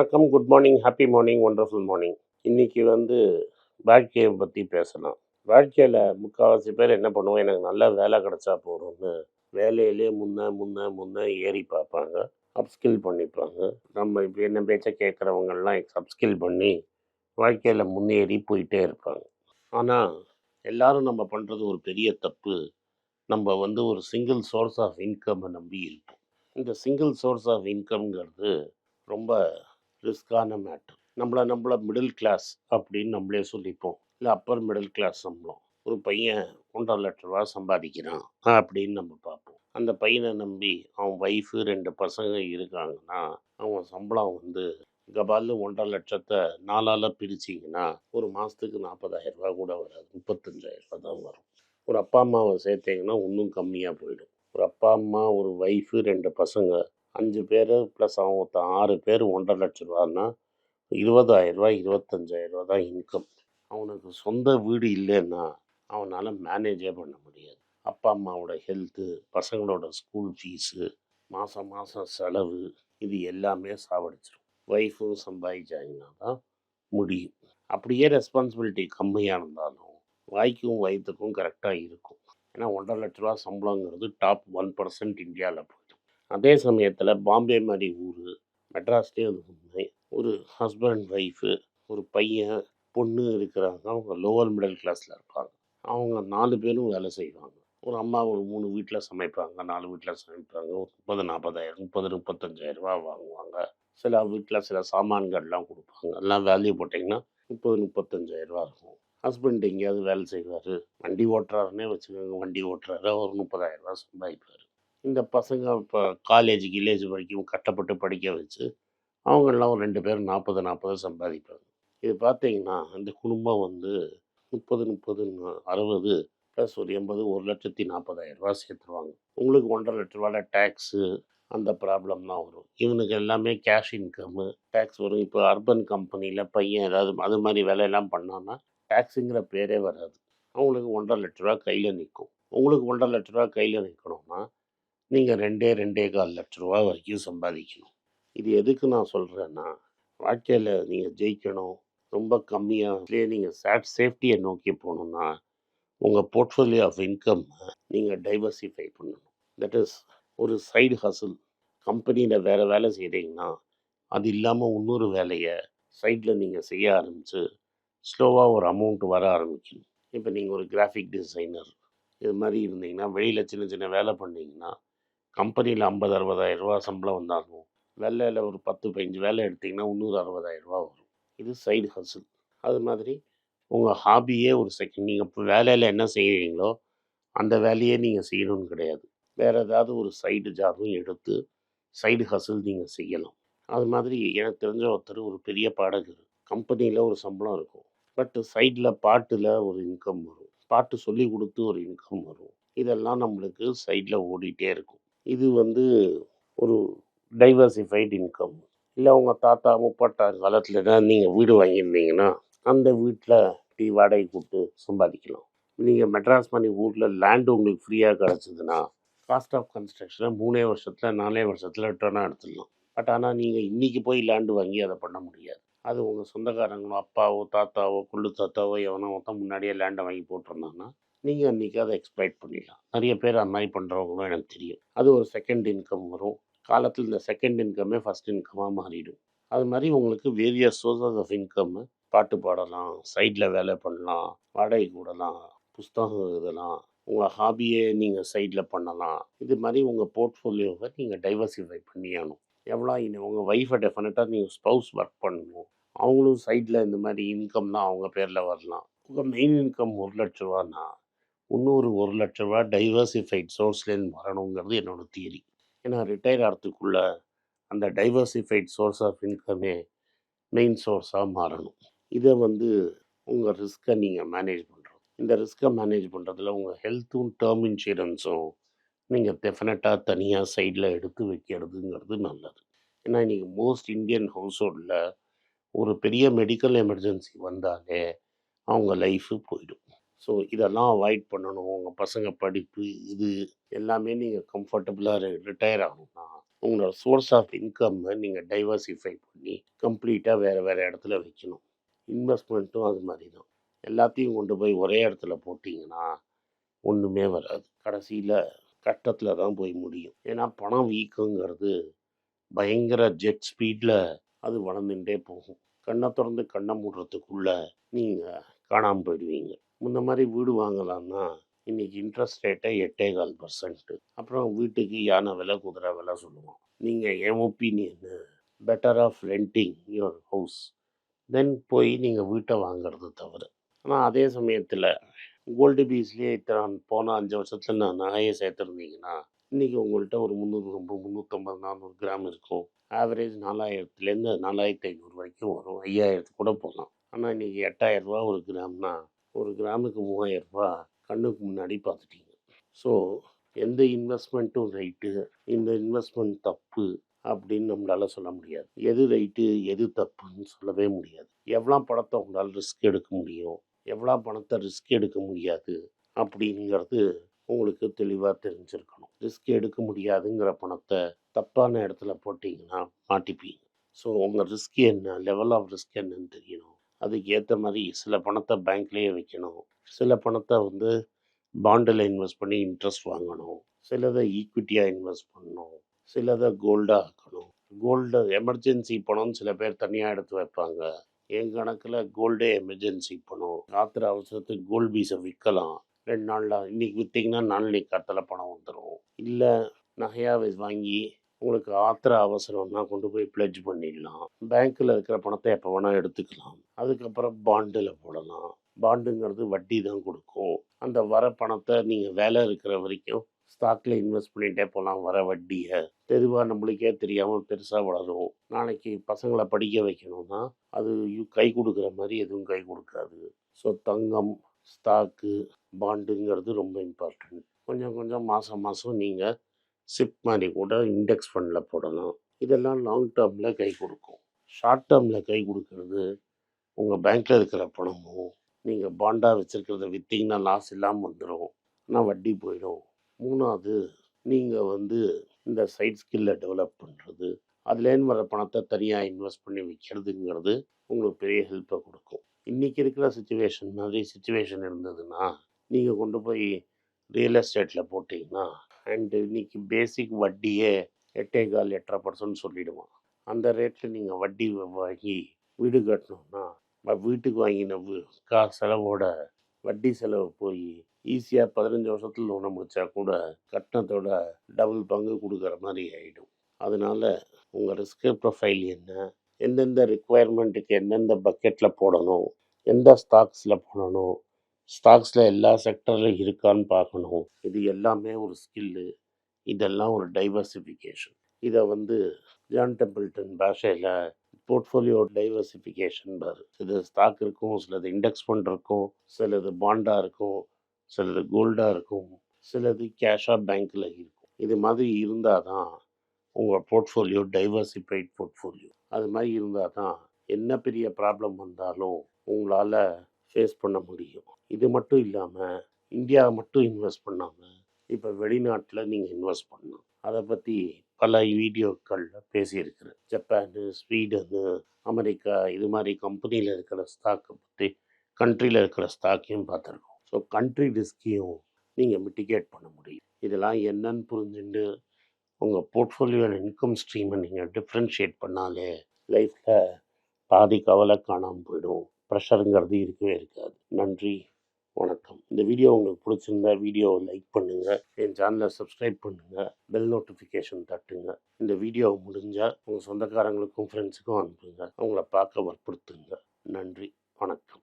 வணக்கம் good morning happy morning wonderful morning இன்னைக்கு வந்து வாழ்க்கையை பற்றி பேசலாம். வாழ்க்கையில் முக்கால்வாசி பேர் என்ன பண்ணுவோம் எனக்கு நல்ல வேலை கிடைச்சா போகிறோம்னு வேலையிலே முன்ன முன்ன முன்ன ஏறி பார்ப்பாங்க. அப்ஸ்கில் பண்ணிப்பாங்க. நம்ம இப்போ என்ன பேச்ச கேட்குறவங்கெல்லாம் அப்ஸ்கில் பண்ணி வாழ்க்கையில் முன்னேறி போயிட்டே இருப்பாங்க. ஆனால் எல்லாரும் நம்ம பண்ணுறது ஒரு பெரிய தப்பு. நம்ம வந்து ஒரு சிங்கிள் சோர்ஸ் ஆஃப் இன்கம்மை நம்பி இருப்போம். இந்த சிங்கிள் சோர்ஸ் ஆஃப் இன்கம்ங்கிறது ரொம்ப ரிஸ்கான மேட்டர் நம்மளை நம்மள மிடில் கிளாஸ் அப்படின்னு நம்மளே சொல்லிப்போம். இல்லை அப்பர் மிடில் கிளாஸ் சம்பளம். ஒரு பையன் ஒன்றரை லட்ச ரூபா சம்பாதிக்கிறான் அப்படின்னு நம்ம பார்ப்போம். அந்த பையனை நம்பி அவன் ஒய்ஃபு ரெண்டு பசங்க இருக்காங்கன்னா அவன் சம்பளம் வந்து கபாலில் ஒன்றரை லட்சத்தை நாலால் பிரிச்சிங்கன்னா ஒரு மாதத்துக்கு நாற்பதாயிரம் ரூபா கூட வராது. முப்பத்தஞ்சாயிரம் ரூபா தான் வரும். ஒரு அப்பா அம்மாவை சேர்த்தீங்கன்னா இன்னும் கம்மியாக போயிடும். ஒரு அப்பா அம்மா ஒரு ஒய்ஃபு ரெண்டு பசங்க அஞ்சு பேர் ப்ளஸ் அவன் ஒருத்தன் ஆறு பேர் ஒன்றரை லட்ச ரூபான்னா இருபதாயிரரூபா இருபத்தஞ்சாயிரரூபா இருபத்தஞ்சாயிரம் ரூபா தான் இன்கம் அவனுக்கு சொந்த வீடு இல்லைன்னா அவனால் மேனேஜே பண்ண முடியாது. அப்பா அம்மாவோட ஹெல்த்து பசங்களோட ஸ்கூல் ஃபீஸு மாதம் மாதம் செலவு இது எல்லாமே சாவடிச்சிடும் ஒய்ஃபும் சம்பாதிச்சாங்கன்னா தான் முடியும். அப்படியே ரெஸ்பான்சிபிலிட்டி கம்மியாக இருந்தாலும் வாய்க்கும் வயிற்றுக்கும் கரெக்டாக இருக்கும். ஏன்னா ஒன்றரை லட்ச ரூபா சம்பளங்கிறது டாப் ஒன் பர்சன்ட் இந்தியாவில் அதே சமயத்தில் பாம்பே மாதிரி ஊர் மெட்ராஸ்லேயும் அது உண்மை ஒரு ஹஸ்பண்ட் ஒய்ஃபு ஒரு பையன் பொண்ணு இருக்கிறாங்க. அவங்க லோவர் மிடில் கிளாஸில் இருப்பாங்க அவங்க நாலு பேரும் வேலை செய்வாங்க. ஒரு அம்மா ஒரு மூணு வீட்டில் சமைப்பாங்க நாலு வீட்டில் சமைப்பாங்க. ஒரு முப்பது நாற்பதாயிரம் முப்பது முப்பத்தஞ்சாயிரம் ரூபா வாங்குவாங்க. சில வீட்டில் சில சாமான்கள்லாம் கொடுப்பாங்க. எல்லாம் வேல்யூ போட்டிங்கன்னா முப்பது முப்பத்தஞ்சாயிரம் ரூபா இருக்கும். ஹஸ்பண்ட் எங்கேயாவது வேலை செய்வார். வண்டி ஓட்டுறாருன்னே வச்சுக்கோங்க. வண்டி ஓட்டுறாரு. ஒரு முப்பதாயிரம் ரூபா சம்பாதிப்பார். இந்த பசங்க இப்போ காலேஜ் கில்லேஜ் வரைக்கும் கட்டப்பட்டு படிக்க வச்சு அவங்கெல்லாம் ஒரு ரெண்டு பேரும் நாற்பது நாற்பது சம்பாதிப்பாங்க. இது பார்த்தீங்கன்னா இந்த குடும்பம் வந்து முப்பது முப்பது அறுபது ப்ளஸ் ஒரு எண்பது ஒரு லட்சத்தி நாற்பதாயிரம் ரூபா சேர்த்துருவாங்க. உங்களுக்கு ஒன்றரை லட்ச ரூபாயில் டேக்ஸு அந்த ப்ராப்ளம் தான் வரும். இவனுக்கு எல்லாமே கேஷ் இன்கம்மு டேக்ஸ் வரும். இப்போ அர்பன் கம்பெனியில் பையன் ஏதாவது அது மாதிரி வேலையெல்லாம் பண்ணான்னா டேக்ஸுங்கிற பேரே வராது. அவங்களுக்கு ஒன்றரை லட்ச ரூபா கையில் நிற்கும் உங்களுக்கு ஒன்றரை லட்ச ரூபா கையில் நிற்கணும்னா நீங்கள் ரெண்டே ரெண்டே கால் லட்ச ரூபா வரைக்கும் சம்பாதிக்கணும். இது எதுக்கு நான் சொல்கிறேன்னா வாழ்க்கையில் நீங்கள் ஜெயிக்கணும் ரொம்ப கம்மியாக நீங்கள் சேட் சேஃப்டியை நோக்கி போகணுன்னா உங்கள் போர்ட்ஃபோலியோ ஆஃப் இன்கம் நீங்கள் டைவர்சிஃபை பண்ணணும். தட் இஸ் ஒரு சைடு ஹசில். கம்பெனியில் வேறு வேலை செய்கிறீங்கன்னா அது இல்லாமல் இன்னொரு வேலையை சைடில் நீங்கள் செய்ய ஆரம்பித்து ஸ்லோவாக ஒரு அமௌண்ட் வர ஆரம்பிக்கணும். இப்போ நீங்கள் ஒரு கிராஃபிக் டிசைனர் இது மாதிரி இருந்தீங்கன்னா வெளியில் சின்ன சின்ன வேலை பண்ணிங்கன்னா கம்பெனியில் ஐம்பது அறுபதாயிரம் ரூபா சம்பளம் வந்தாலும் வேலையில் ஒரு பத்து பதினஞ்சு வேலை எடுத்திங்கன்னா இன்னொரு அறுபதாயிரம் ரூபா வரும். இது சைடு ஹசில் அது மாதிரி உங்கள் ஹாபியே ஒரு செகண்ட் நீங்கள் இப்போ வேலையில் என்ன செய்கிறீங்களோ அந்த வேலையே நீங்கள் செய்யணும்னு கிடையாது. வேறு ஏதாவது ஒரு சைடு ஜாபும் எடுத்து சைடு ஹசில் நீங்கள் செய்யலாம். அது மாதிரி எனக்கு தெரிஞ்ச ஒருத்தர் ஒரு பெரிய பாடகர். கம்பெனியில் ஒரு சம்பளம் இருக்கும். பட் சைடில் பாட்டில் ஒரு இன்கம் வரும். பாட்டு சொல்லி கொடுத்து ஒரு இன்கம் வரும். இதெல்லாம் நம்மளுக்கு சைடில் ஓடிட்டே இருக்கும். இது வந்து ஒரு டைவர்சிஃபைடு இன்கம் இல்லை உங்கள் தாத்தா முப்பாட்டாறு காலத்தில் தான் நீங்கள் வீடு வாங்கியிருந்தீங்கன்னா அந்த வீட்டில் டீ வாடகை கொடுத்து சம்பாதிக்கலாம். நீங்கள் மெட்ராஸ் மணி ஊரில் லேண்டு உங்களுக்கு ஃப்ரீயாக கிடச்சிதுன்னா காஸ்ட் ஆஃப் கன்ஸ்ட்ரக்ஷனை மூணே வருஷத்தில் நாலே வருஷத்தில் ரிட்டர்னாக எடுத்துடலாம். பட் ஆனால் நீங்கள் இன்றைக்கி போய் லேண்டு வாங்கி அதை பண்ண முடியாது. அது உங்கள் சொந்தக்காரங்களோ அப்பாவோ தாத்தாவோ குள்ளு தாத்தாவோ எவனோ ஒருத்தன் முன்னாடியே லேண்டை வாங்கி போட்டிருந்தாங்கன்னா நீங்கள் அன்றைக்கி அதை எக்ஸ்ப்ளைட் பண்ணிடலாம். நிறைய பேர் அந்த மாதிரி பண்ணுறவங்களும் எனக்கு தெரியும். அது ஒரு செகண்ட் இன்கம் வரும். காலத்தில் இந்த செகண்ட் இன்கமே ஃபஸ்ட் இன்கமாக மாறிடும். அது மாதிரி உங்களுக்கு வேரியஸ் சோர்சஸ் ஆஃப் இன்கம் பாட்டு பாடலாம் சைடில் வேலை பண்ணலாம் வாடகை கூடலாம் புஸ்தகம் எழுதலாம் உங்கள் ஹாபியே நீங்கள் சைடில் பண்ணலாம். இது மாதிரி உங்கள் போர்ட்ஃபோலியோவை நீங்கள் டைவர்சிஃபை பண்ணியாகணும். எவ்வளோ உங்கள் ஒய்ஃபை டெஃபினட்டாக நீங்கள் ஸ்பவுஸ் ஒர்க் பண்ணணும். அவங்களும் சைடில் இந்த மாதிரி இன்கம் தான் அவங்க பேரில் வரலாம். உங்கள் மெயின் இன்கம் ஒரு லட்ச ரூபான்னா இன்னொரு ஒரு லட்ச ரூபா டைவர்சிஃபைட் சோர்ஸ்லேருந்து வரணுங்கிறது என்னோடய தியரி ஏன்னா ரிட்டையர் ஆகிறதுக்குள்ள அந்த டைவர்சிஃபைட் சோர்ஸ் ஆஃப் இன்கமே மெயின் சோர்ஸாக மாறணும். இதை வந்து உங்கள் ரிஸ்க்கை நீங்கள் மேனேஜ் பண்ணுறோம் இந்த ரிஸ்க்கை மேனேஜ் பண்ணுறதுல உங்கள் ஹெல்த்தும் டேர்ம் இன்சூரன்ஸும் நீங்கள் டெஃபினட்டாக தனியாக சைடில் எடுத்து வைக்கிறதுங்கிறது நல்லது. ஏன்னா இன்றைக்கி மோஸ்ட் இந்தியன் ஹவுஸ் ஹோல்டில் ஒரு பெரிய மெடிக்கல் எமர்ஜென்சி வந்தாலே அவங்க லைஃபு போயிடும். ஸோ இதெல்லாம் அவாய்ட் பண்ணணும். உங்கள் பசங்க படிப்பு இது எல்லாமே நீங்கள் கம்ஃபர்டபுளாக ரிட்டையர் ஆகணும்னா உங்களோட சோர்ஸ் ஆஃப் இன்கம்மை நீங்கள் டைவர்சிஃபை பண்ணி கம்ப்ளீட்டாக வேறு வேறு இடத்துல வைக்கணும். இன்வெஸ்ட்மெண்ட்டும் அது மாதிரி தான் எல்லாத்தையும் கொண்டு போய் ஒரே இடத்துல போட்டிங்கன்னா ஒன்றுமே வராது. கடைசியில் கட்டத்தில் தான் போய் முடியும். ஏன்னா பணம் வீக்கங்கிறது பயங்கர ஜெட் ஸ்பீடில் அது வளர்ந்துட்டே போகும். கண்ணை திறந்து கண்ணை மூடுறதுக்குள்ளே நீங்கள் காணாமல் போயிடுவீங்க. முன்ன மாதிரி வீடு வாங்கலாம்னா இன்னைக்கு இன்ட்ரெஸ்ட் ரேட்டை எட்டே கால் பர்சன்ட்டு அப்புறம் வீட்டுக்கு யானை விலை குதிரை விலை சொல்லுவோம். நீங்கள் என் opinion better off renting your house then போய் நீங்கள் வீட்டை வாங்கிறது தவிர ஆனால் அதே சமயத்தில் கோல்டு பீஸ்லேயே இத்தனை போன அஞ்சு வருஷத்தில் நான் நகையை சேர்த்துருந்தீங்கன்னா இன்றைக்கி உங்கள்கிட்ட ஒரு முந்நூறு முந்நூற்றம்பது நானூறு கிராம் இருக்கும். ஆவரேஜ் நாலாயிரத்துலேருந்து நாலாயிரத்தி ஐநூறு வரைக்கும் வரும். ஐயாயிரத்து கூட போகலாம். ஆனால் இன்றைக்கி எட்டாயிரரூபா ஒரு கிராம்னா ஒரு கிராமுக்கு மூவாயிரரூபா கண்ணுக்கு முன்னாடி பார்த்துட்டீங்க ஸோ எந்த இன்வெஸ்ட்மெண்ட்டும் ரைட்டு இந்த இன்வெஸ்ட்மெண்ட் தப்பு அப்படின்னு நம்மளால சொல்ல முடியாது. எது ரைட்டு எது தப்புன்னு சொல்லவே முடியாது. எவ்வளோ பணத்தை உங்களால் ரிஸ்க் எடுக்க முடியும்? எவ்வளோ பணத்தை ரிஸ்க் எடுக்க முடியாது? அப்படிங்கிறது உங்களுக்கு தெளிவாக தெரிஞ்சிருக்கணும். ரிஸ்க் எடுக்க முடியாதுங்கிற பணத்தை தப்பான இடத்துல போட்டிங்கன்னா மாட்டிப்பீங்க. ஸோ உங்கள் ரிஸ்க் என்ன? லெவல் ஆஃப் ரிஸ்க் என்னன்னு தெரியணும். அதுக்கு ஏற்ற மாதிரி சில பணத்தை பேங்க்லேயே வைக்கணும். சில பணத்தை வந்து பாண்டில் இன்வெஸ்ட் பண்ணி இன்ட்ரெஸ்ட் வாங்கணும். சிலதை ஈக்விட்டியாக இன்வெஸ்ட் பண்ணணும். சிலதை கோல்டாக ஆக்கணும். கோல்டு எமர்ஜென்சி பணம்னு சில பேர் தனியாக எடுத்து வைப்பாங்க. என் கணக்கில் கோல்டே எமர்ஜென்சி பணம். ராத்திரி அவசரத்துக்கு கோல்டு பீஸை விற்கலாம் ரெண்டு நாளில் இன்றைக்கி விற்றீங்கன்னா நாளைக்கு காத்தில் பணம் வந்துடும் இல்லை நகையாக வாங்கி உங்களுக்கு ஆத்திர அவசரம்னா கொண்டு போய் பிளட்ஜ் பண்ணிடலாம். பேங்க்கில் இருக்கிற பணத்தை எப்போ வேணால் எடுத்துக்கலாம். அதுக்கப்புறம் பாண்டில் போடலாம். பாண்டுங்கிறது வட்டி தான் கொடுக்கும். அந்த வர பணத்தை நீங்கள் வேலை இருக்கிற வரைக்கும் ஸ்டாக்கில் இன்வெஸ்ட் பண்ணிகிட்டே போகலாம் வர வட்டியை. தெருவாக நம்மளுக்கே தெரியாமல் பெருசாக வளரும். நாளைக்கு பசங்களை படிக்க வைக்கணும்னா அது கை கொடுக்குற மாதிரி எதுவும் கை கொடுக்காது. ஸோ தங்கம் ஸ்டாக்கு பாண்டுங்கிறது ரொம்ப இம்பார்ட்டன்ட் கொஞ்சம் கொஞ்சம் மாதம் மாதம் நீங்கள் சிப் மாதிரி கூட இண்டெக்ஸ் ஃபண்டில் போடலாம். இதெல்லாம் லாங் டேர்மில் கை கொடுக்கும். ஷார்ட் டேர்மில் கை கொடுக்கறது உங்கள் பேங்க்கில் இருக்கிற பணமும் நீங்கள் பாண்டாக வச்சுருக்கிறத விற்றீங்கன்னா லாஸ் இல்லாமல் வந்துடும் ஆனால் வட்டி போயிடும். மூணாவது நீங்கள் வந்து இந்த சைட் ஸ்கில்லை டெவலப் பண்ணுறது அதுலேருந்து வர பணத்தை தனியாக இன்வெஸ்ட் பண்ணி வைக்கிறதுங்கிறது உங்களுக்கு பெரிய ஹெல்ப்பை கொடுக்கும். இன்றைக்கி இருக்கிற சுச்சுவேஷன் மாதிரி சுச்சுவேஷன் இருந்ததுன்னா நீங்கள் கொண்டு போய் ரியல் எஸ்டேட்டில் போட்டிங்கன்னா அண்டு இன்னைக்கு பேசிக் வட்டியே எட்டே கால் எட்டரை பர்சன்ட் சொல்லிவிடுவான் அந்த ரேட்டில் நீங்கள் வட்டி வாங்கி வீடு கட்டணும்னா வீட்டுக்கு வாங்கின கா செலவோட வட்டி செலவு போய் ஈஸியாக பதினஞ்சு வருஷத்தில் லோனை முடித்தா கூட கட்டணத்தோட டபுள் பங்கு கொடுக்குற மாதிரி ஆகிடும் அதனால உங்கள் ரிஸ்க் ப்ரொஃபைல் என்ன எந்தெந்த ரிக்குவயர்மெண்ட்டுக்கு எந்தெந்த பக்கெட்டில் போடணும் எந்த ஸ்டாக்ஸில் போடணும் ஸ்டாக்ஸில் எல்லா செக்டர்லையும் இருக்கான்னு பார்க்கணும். இது எல்லாமே ஒரு ஸ்கில்லு இதெல்லாம் ஒரு டைவர்சிஃபிகேஷன் இதை வந்து ஜான் டெம்பிள்டன் பாஷையில் போர்ட்ஃபோலியோ டைவர்சிஃபிகேஷன் பாரு. இது ஸ்டாக் இருக்கும் சிலது இண்டெக்ஸ் ஃபண்ட் இருக்கும் சிலது பாண்டாக இருக்கும் சிலது கோல்டாக இருக்கும் சிலது கேஷாக பேங்க்கில் இருக்கும். இது மாதிரி இருந்தால் தான் உங்கள் போர்ட்ஃபோலியோ டைவர்சிஃபைட் போர்ட்ஃபோலியோ அது மாதிரி இருந்தால் தான் என்ன பெரிய ப்ராப்ளம் வந்தாலும் உங்களால் ஃபேஸ் பண்ண முடியும். இது மட்டும் இல்லாமல் இந்தியா மட்டும் இன்வெஸ்ட் பண்ணாமல் இப்போ வெளிநாட்டில் நீங்கள் இன்வெஸ்ட் பண்ணணும் அதை பற்றி பல வீடியோக்களில் பேசியிருக்கிறேன். ஜப்பானு ஸ்வீடனு அமெரிக்கா இது மாதிரி கம்பெனியில் இருக்கிற ஸ்டாக்கை பற்றி கண்ட்ரியில் இருக்கிற ஸ்டாக்கையும் பார்த்துருக்கோம். ஸோ கண்ட்ரி ரிஸ்கையும் நீங்கள் மிட்டிகேட் பண்ண முடியும். இதெல்லாம் என்னன்னு புரிஞ்சுட்டு உங்கள் போர்ட்ஃபோலியோ இன்கம் ஸ்ட்ரீமை நீங்கள் டிஃப்ரென்ஷியேட் பண்ணாலே லைஃப்பில் பாதி கவலை காணாமல் போயிடும். ப்ரெஷருங்கிறது இருக்கவே இருக்காது. நன்றி. வணக்கம். இந்த வீடியோ உங்களுக்கு பிடிச்சிருந்தா வீடியோவை லைக் பண்ணுங்கள் என் சேனலை சப்ஸ்கிரைப் பண்ணுங்கள் பெல் நோட்டிஃபிகேஷன் தட்டுங்க. இந்த வீடியோ முடிஞ்சால் உங்கள் சொந்தக்காரங்களுக்கும் ஃப்ரெண்ட்ஸுக்கும் அனுப்புங்க. அவங்கள பார்க்க வற்புறுத்துங்க. நன்றி. வணக்கம்.